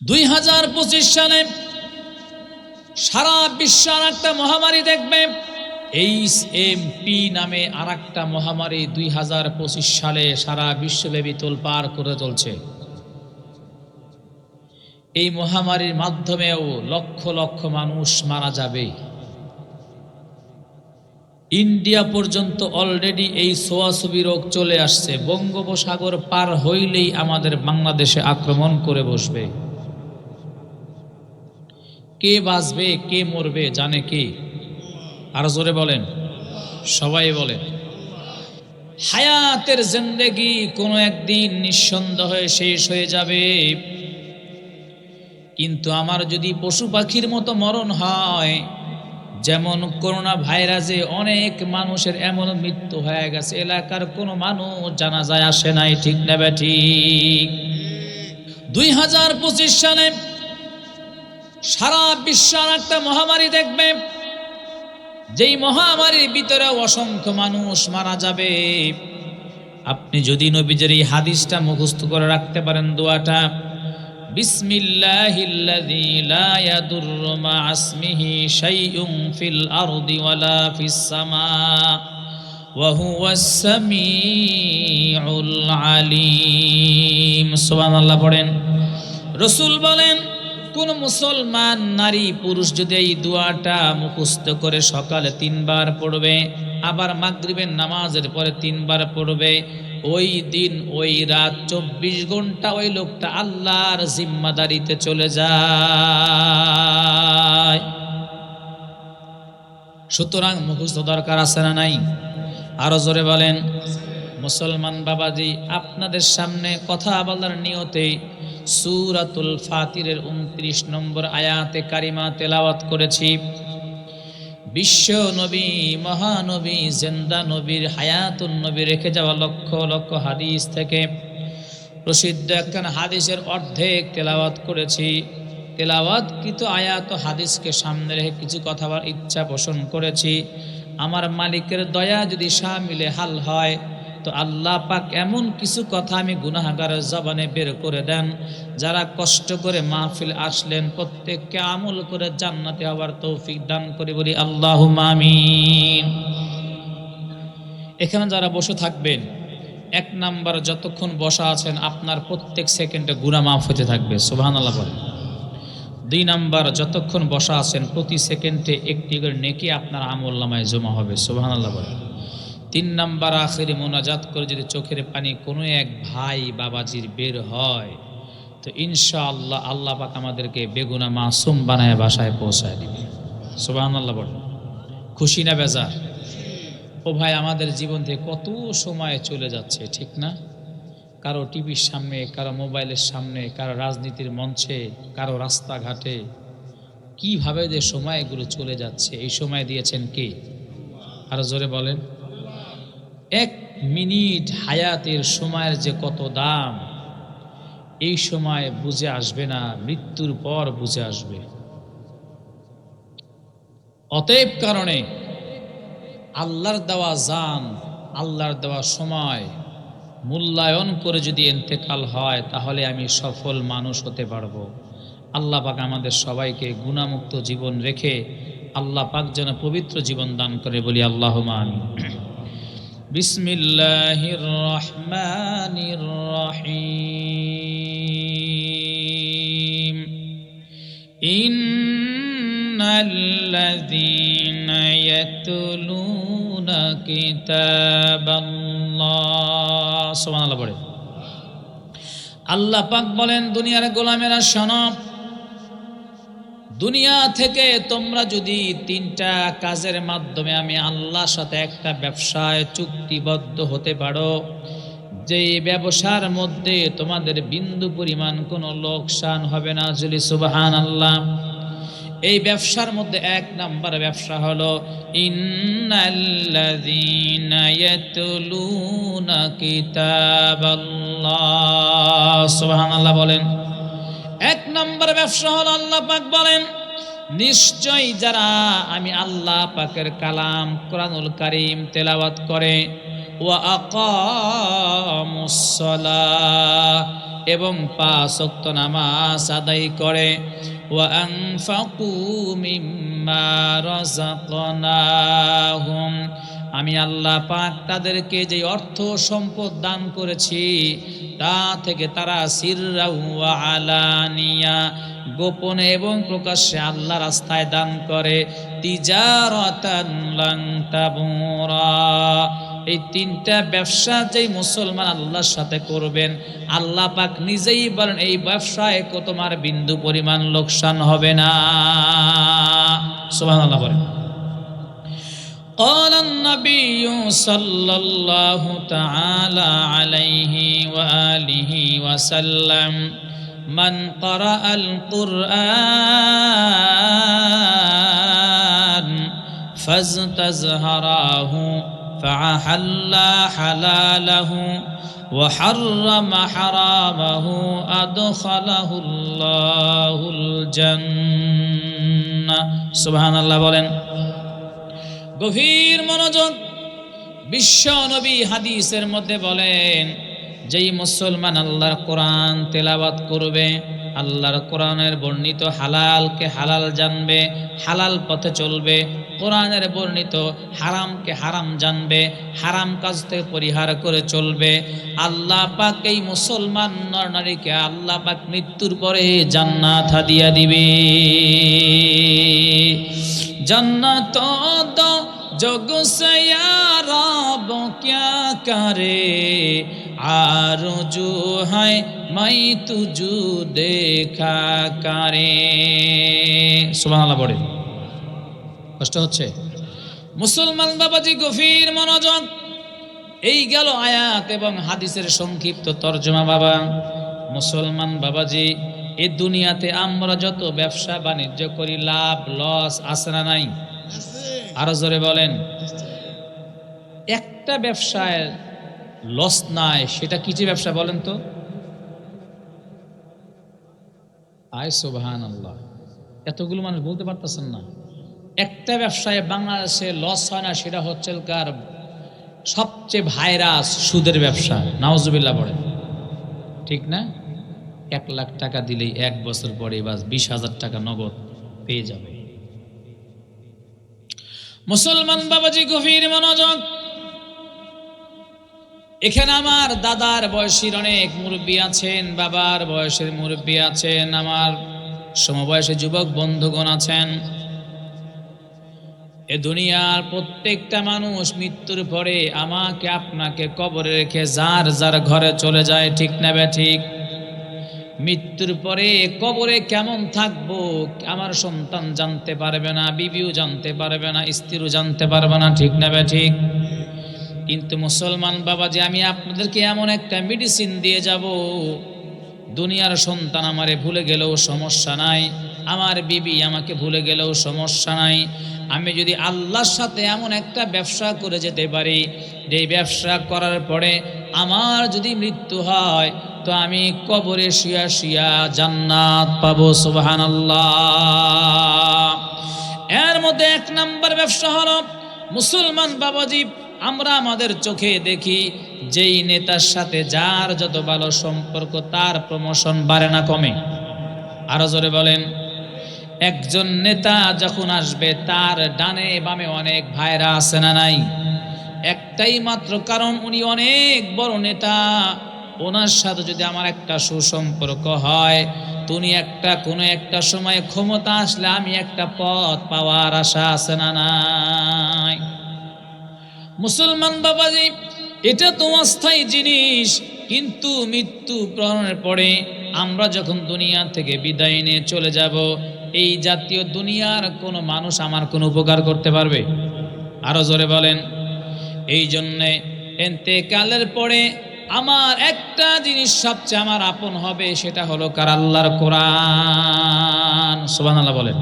দুই হাজার পঁচিশ সালে সারা বিশ্ব আর একটা মহামারী দেখবে। এইচ এম পি নামে আর একটা মহামারী দুই হাজার পঁচিশ সালে সারা বিশ্বব্যাপী তোলপার করে চলছে। এই মহামারীর মাধ্যমেও লক্ষ লক্ষ মানুষ মারা যাবে। ইন্ডিয়া পর্যন্ত অলরেডি এই সোয়াছবি রোগ চলে আসছে। বঙ্গোপসাগর পার হইলেই আমাদের বাংলাদেশে আক্রমণ করে বসবে। কে বাঁচবে, কে মরবে, জানে কে? আরও জোরে বলেন। সবাই বলেন। হায়াতের জিন্দেগি কোনো একদিন নিঃসন্দেহে শেষ হয়ে যাবে। কিন্তু আমার যদি পশু পাখির মতো মরণ হয়, যেমন করোনা ভাইরাসে অনেক মানুষের এমন মৃত্যু হয়ে গেছে, এলাকার কোনো মানুষ জানা যায় আসে নাই, ঠিক নেবে ঠিক? দুই হাজার পঁচিশ সালে সারা বিশ্ব আর একটা মহামারী দেখবে। যেই মহামারীর ভিতরে অসংখ্য মানুষ মারা যাবে। আপনি যদি নবীজের এই হাদিসটা মুখস্থ করে রাখতে পারেন দোয়াটা, বিসমিল্লাহিল্লাযী লা ইয়াদুররু মা আসমিহি শাইউন ফিল পড়েন। রসুল বলেন কোন মুসলমান, নারী, পুরুষ যদি এই দোয়াটা মুখস্থ করে সকালে তিনবার পড়বে, আবার মাগরিবের নামাজের পরে তিনবার পড়বে, ওই দিন, ওই রাত চব্বিশ ঘণ্টা ওই লোকটা আল্লাহর জিম্মাদারিতে চলে যায়। সুতরাং মুখস্থ দরকার আছে না নাই? আরও জোরে বলেন, মুসলমান বাবাজি, আপনাদের সামনে কথা বলার নিয়তে সুরাতুল ফাতিরের উনত্রিশ নম্বর আয়াতে কারিমা তেলাওয়াত করেছি। বিশ্ব নবী, মহানবী, জেন্দা নবীর, হায়াতুন নবী রেখে যাওয়া লক্ষ লক্ষ হাদিস থেকে প্রসিদ্ধ একখান হাদিসের অর্ধেক তেলাওয়াত করেছি। তেলাওয়াত কিন্তু আয়াত হাদিসকে সামনে রেখে কিছু কথা ইচ্ছা পোষণ করেছি। আমার মালিকের দয়া যদি সামিলে হাল হয় তো আল্লাহ পাক এমন কিছু কথা আমি গুনাহাগারের জবানে বের করে দেন, যারা কষ্ট করে মাহফিল আসলেন, প্রত্যেককে আমল করে জান্নাতে হওয়ার তৌফিক দান করে বলি আল্লাহ আমিন। এখানে যারা বসে থাকবেন, এক নাম্বার যতক্ষণ বসা আছেন, আপনার প্রত্যেক সেকেন্ডে গুণা মাফ হতে থাকবে সুবহান আল্লাহ বলে দুই নাম্বার যতক্ষণ বসা আছেন, প্রতি সেকেন্ডে একটি করে নেকি আপনার আমল নামায় জমা হবে সুবহান আল্লাহ বলে তিন নাম্বার আখেরে মোনাজাত করে যদি চোখের পানি কোনো এক ভাই বাবাজির বের হয়, তো ইনশাআল্লাহ আল্লাহ পাক আমাদেরকে বেগুনা মাসুম বানায় বাসায় পৌঁছায় দিবে। সুবহান আল্লাহ বলে খুশি না বেজার? ও ভাই, আমাদের জীবন থেকে কত সময় চলে যাচ্ছে, ঠিক না? কারও টিভির সামনে, কারও মোবাইলের সামনে, কারও রাজনীতির মঞ্চে, কারও রাস্তাঘাটে। কীভাবে যে সময়গুলো চলে যাচ্ছে, এই সময় দিয়েছেন কে? আরও জোরে বলেন। এক মিনিট হায়াতের সময়ের যে কত দাম, এই সময় বুঝে আসবে না, মৃত্যুর পর বুঝে আসবে। অতএব কারণে আল্লাহর দেওয়া যান আল্লাহর দেওয়া সময় মূল্যায়ন করে যদি এন্তেকাল হয়, তাহলে আমি সফল মানুষ হতে পারব। আল্লাহ পাক আমাদের সবাইকে গুণামুক্ত জীবন রেখে আল্লাহ পাক যেন পবিত্র জীবন দান করে বলি আল্লাহ আমি বিসমিল্লাহির রহমানির রহিম ইন্নাল্লাযীনা ইয়াতলুনা কিতাবাল্লাহ। সুবহানাল্লাহ পড়ে। আল্লাহ পাক বলেন দুনিয়ার গোলামেরা শোনো। দুনিয়া থেকে তোমরা যদি তিনটা কাজের মাধ্যমে আমি আল্লাহর সাথে একটা ব্যবসায় চুক্তিবদ্ধ হতে পারো যে ব্যবসার মধ্যে তোমাদের বিন্দু পরিমাণ কোনো লোকসান হবে না যদি সুবাহান আল্লাহ এই ব্যবসার মধ্যে এক নাম্বার ব্যবসা হলো, ইন্নাল্লাযীনা ইয়াতলুনা কিতাবাল্লাহ। সুবহানাল্লাহ বলেন। এক নম্বর ব্যবসা হল আল্লাহ পাক বলেন, নিশ্চয় যারা আমি আল্লাহ পাকের কালাম কোরআনুল কারিম তেলাওয়াত করে এবং পাঁচ ওয়াক্ত নামাজ আদায় করে وأنفقوا مما رزقناهم আমি আল্লাহ পাক তাদেরকে যে অর্থ সম্পদ দান করেছি তা থেকে তারা সিররা ওয়া আলানিয়া গোপনে এবং প্রকাশ্যে আল্লাহ রাস্তায় দান করে তিজারাতান লাং তাবুরা এই তিনটা ব্যবসা যেই মুসলমান আল্লাহর সাথে করবেন আল্লাহ পাক নিজেই বলেন এই ব্যবসায় কো তোমার বিন্দু পরিমাণ লোকসান হবে না সুবহানাল্লাহ বলেন قال النبي صلى الله تعالى عليه وآله وسلم من قرأ القرآن فاستزهراه فأحل حلاله وحرم حرامه أدخله الله الجنة سبحان الله বলেন গভীর মনোযোগ বিশ্ব নবী হাদিসের মধ্যে বলেন যেই মুসলমান আল্লাহর কোরআন তেলাবাত করবে, আল্লাহর কোরআনের বর্ণিত হালালকে হালাল জানবে, হালাল পথে চলবে, কোরআনের বর্ণিত হারামকে হারাম জানবে, হারাম কাজ থেকে পরিহার করে চলবে, আল্লাহ পাক এই মুসলমান নরনারীকে আল্লাহ পাক মৃত্যুর পরে জান্নাত হাদিয়া দিবে। জান্নাত জগ সয়া রব ক্যা आरजू है मैं तुझू देखा करे সুবহানাল্লাহ পড়ে কষ্ট হচ্ছে মুসলমান বাবাজি গভীর মনোযোগ এই গেল আয়াত এবং হাদিসের সংক্ষিপ্ত তর্জমা বাবা মুসলমান বাবাজি এই দুনিয়াতে আমরা যত ব্যবসা বাণিজ্য করি লাভ লস আছে না নাই আরো জোরে বলেন একটা ব্যবসায় লস নাই, সেটা কি যে ব্যবসা বলেন তো? আয় সুবহান আল্লাহ এতগুলো মানুষ বলতে পারতেছেন না। একটা ব্যবসায় বাংলাদেশে লস হয় না, সেটা হচ্ছে কার সবচেয়ে ভাইরাস সুদের ব্যবসা, নাওজুবিল্লাহ পড়ে ঠিক না? এক লাখ টাকা দিলেই এক বছর পরে বা বিশ হাজার টাকা নগদ পেয়ে যাবে। মুসলমান বাবাজি গভীর মনোযোগ এখানে আমার দাদার বয়সীর অনেক মুরব্বী আছেন, বাবার বয়সের মুরব্বী আছেন, আমার সমবয়সী যুবক বন্ধুগণ আছেন। এ দুনিয়ার প্রত্যেকটা মানুষ মৃত্যুর পরে আমাকে, আপনাকে কবরে রেখে যার যার ঘরে চলে যায়, ঠিক না বে ঠিক? মৃত্যুর পরে কবরে কেমন থাকব? আমার সন্তান জানতে পারবে না, বিবিও জানতে পারবে না, স্ত্রীও জানতে পারবে না, ঠিক না বে ঠিক? কিন্তু মুসলমান বাবা যে আমি আপনাদেরকে এমন একটা মেডিসিন দিয়ে যাব, দুনিয়ার সন্তান আমারে ভুলে গেলেও সমস্যা নাই, আমার বিবি আমাকে ভুলে গেলেও সমস্যা নাই, আমি যদি আল্লাহর সাথে এমন একটা ব্যবসা করে যেতে পারি, যে ব্যবসা করার পরে আমার যদি মৃত্যু হয়, তো আমি কবরে শুয়া শুয়া জান্নাত পাবো সুবহান এর মধ্যে এক নাম্বার ব্যবসা হলো মুসলমান বাবাজি আমরা আমাদের চোখে দেখি, যেই নেতার সাথে যার যত ভালো সম্পর্ক, তার প্রমোশন বাড়ে না কমে। আরও জোরে বলেন, একজন নেতা যখন আসবে, তার ডানে বামে অনেক ভাইরা আছে না নাই? একটাই মাত্র কারণ, উনি অনেক বড় নেতা। ওনার সাথে যদি আমার একটা সুসম্পর্ক হয় তুমি একটা, কোনো একটা সময় ক্ষমতা আসলে আমি একটা পথ পাওয়ার আশা আছে না নাই? মুসলমান বাবাজি, এটা তো অস্থায়ী জিনিস, কিন্তু মৃত্যু প্রাণের পরে আমরা যখন দুনিয়া থেকে বিদায় নিয়ে চলে যাব, এই জাতীয় দুনিয়ার কোনো মানুষ আমার কোনো উপকার করতে পারবে? আরও জোরে বলেন। এই জন্যে এতেকালের পরে আমার একটা জিনিস সবচেয়ে আমার আপন হবে, সেটা হলো কার? আল্লাহর কোরআন। সুবহানাল্লাহ বলেন।